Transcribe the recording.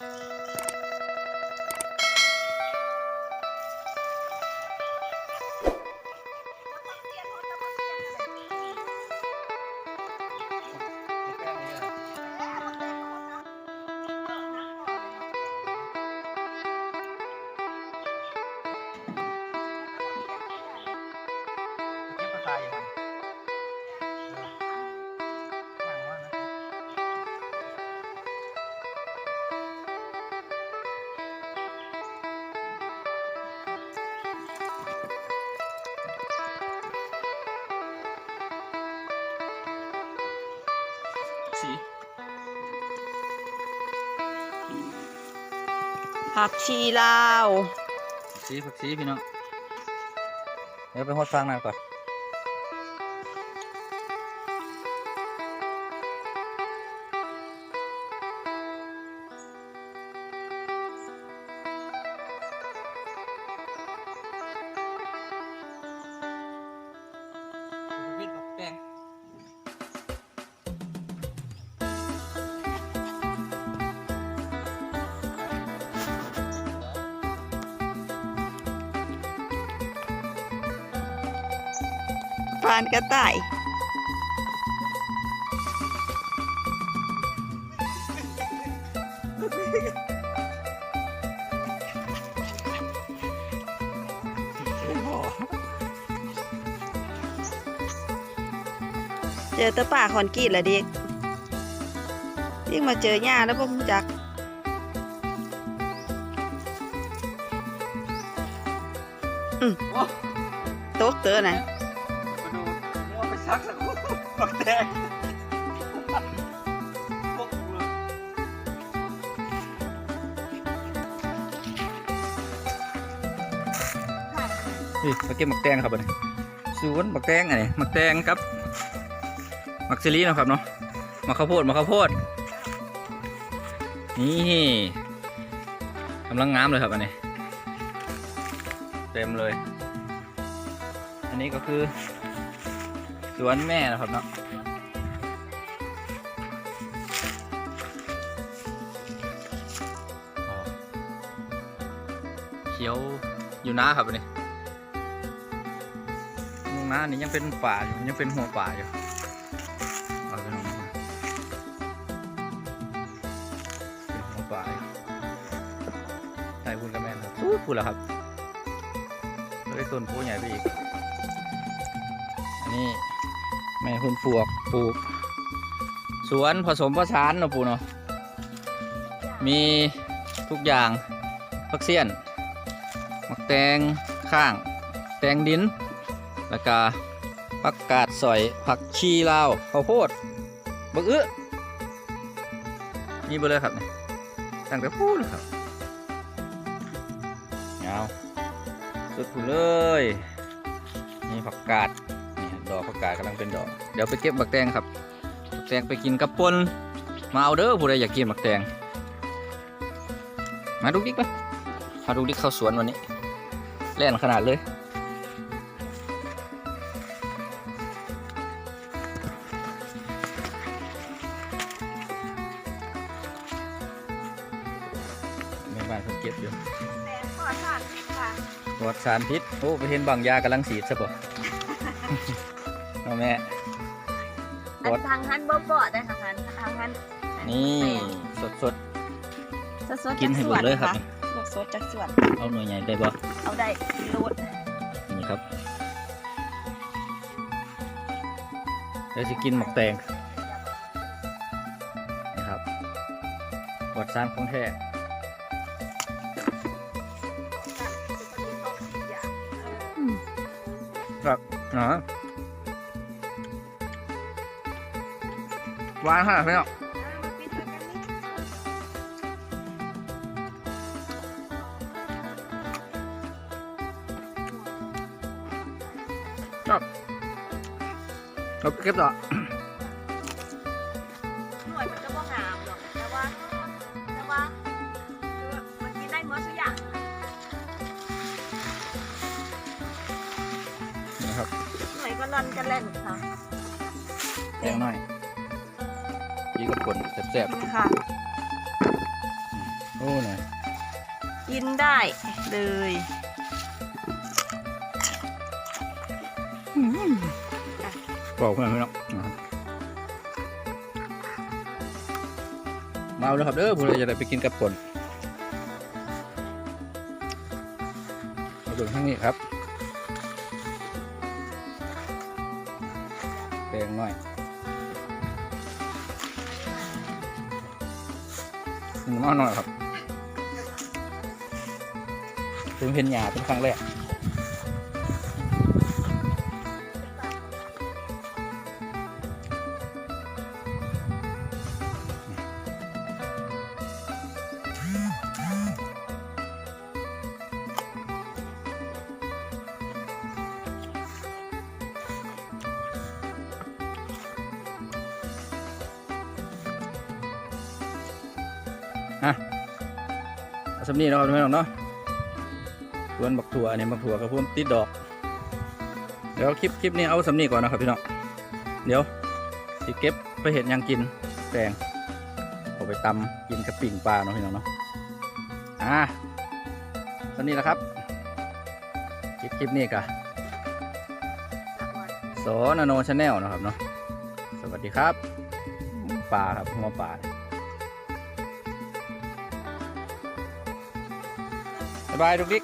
เสีผักชีลาว สีผักสีพี่น้อง เดี๋ยวไปหดฟังหน่อยก่อนานกระต่ายเจอตะป่าคอนกรีตแหละดิยิ่งมาเจอหญ้าแล้วพวกมึงจักอืมโอ้โต๊ะเตอนะ มั่วไปซักสักปักแดงพวกกูเลยนี่มาเก็บหมักแตงครับอันนี้สวนหมักแตงอันนี้หมักแตงครับหมักซิลีนาะครับเนาะหมักข้าวโพดหมักข้าวโพดนี่กำลังงามเลยครับอันนี้เต็มเลย อันนี้ก็คือส วนแม่นะครับเนาะเขียวอยู่นาครับอันนี้ตรงนานี่ยังเป็นป่าอยู่ยังเป็นหัวป่าอยู่เอาไปลงมาเป็นหัวป่าอยู่ใช่คุณกระแมนครับพูดพูดแล้วครับเลยต้นโพใหญ่ไปอีกอันนี้ แม่คุณปลวกปลูก สวนผสมผสานเนาะปูเนาะมีทุกอย่างผักเสี้ยนมักแตงข้าง แตงดิน แล้วก็ผักกาดสอยผักชีลาวข้าวโพดบักอื้อมีเบอเลยครับนี่ตั้งแต่พูดเลยครับเงาสุดพูดเลย นี่ผักกาด ดอกผักกาดกำลังเป็นดอก เดี๋ยวไปเก็บบักแตงครับบักแตงไปกินกับปนมาเอาเด้อผู้ใดอยากกินบักแตง มาดูดิกปะมาดูดิกเข้าสวนวันนี้แล่นขนาดเลยแม่บ้านเขาเก็บอยู่ปลอดสารพิษค่ะปลอดสารพิษ โอ้ ไปเห็นบางยากำลังสีดซะบ่ เอาแม่ อันทางหันบ่ปลอดได้ค่ะหันทางหันนี่สดสดสดๆๆกินให้หมดเลยครับสดๆจากสวนเอาหน่วยใหญ่ได้บ่เอาได้โลดนี่ครับเดี๋ยวจะกินหมกแตงนะครับปลอดสารของแท้ครับเนาะ วานขนาดนี้เนาะครับเราเก็บต่อหน่วยมันก็บ่งามหรอกแต่ว่าแต่ว่าคือมันกินได้หมดทุกอย่างนะครับหน่วยก็ร่อนกันเล่นค่ะแตงหน่อย พี่กับผลแซ่บนี่ค่ะโอ้หน่อยกินได้เลยบอกเพื่อนพี่น้องนะครับมาเอาเลยครับเด้อผมเลยจะได้ไปกินกับคนมาดูข้างนี้ครับแดงหน่อย หนูน้อยหน่อยครับถึงเห็นหยาเป็นครั้งแรก เอาสำนีเนาะครับพี่น้องเนาะส่วนบักถั่วเนี่ยบักถั่วกับพวกติดดอก เดี๋ยวคลิปคลิปนี้เอาสำนีก่อนนะครับพี่น้องเดี๋ยวสิเก็บไปเห็ดยังกินแกงเอาไปตำกินกับปิ่งปลาเนาะพี่น้องเนาะอ่าสำนีแหละครับคลิปคลิปนี้กะสอนาโนชาแนลนะครับเนาะสวัสดีครับปลาครับหัวปลา บ๊ายบายทุกทิก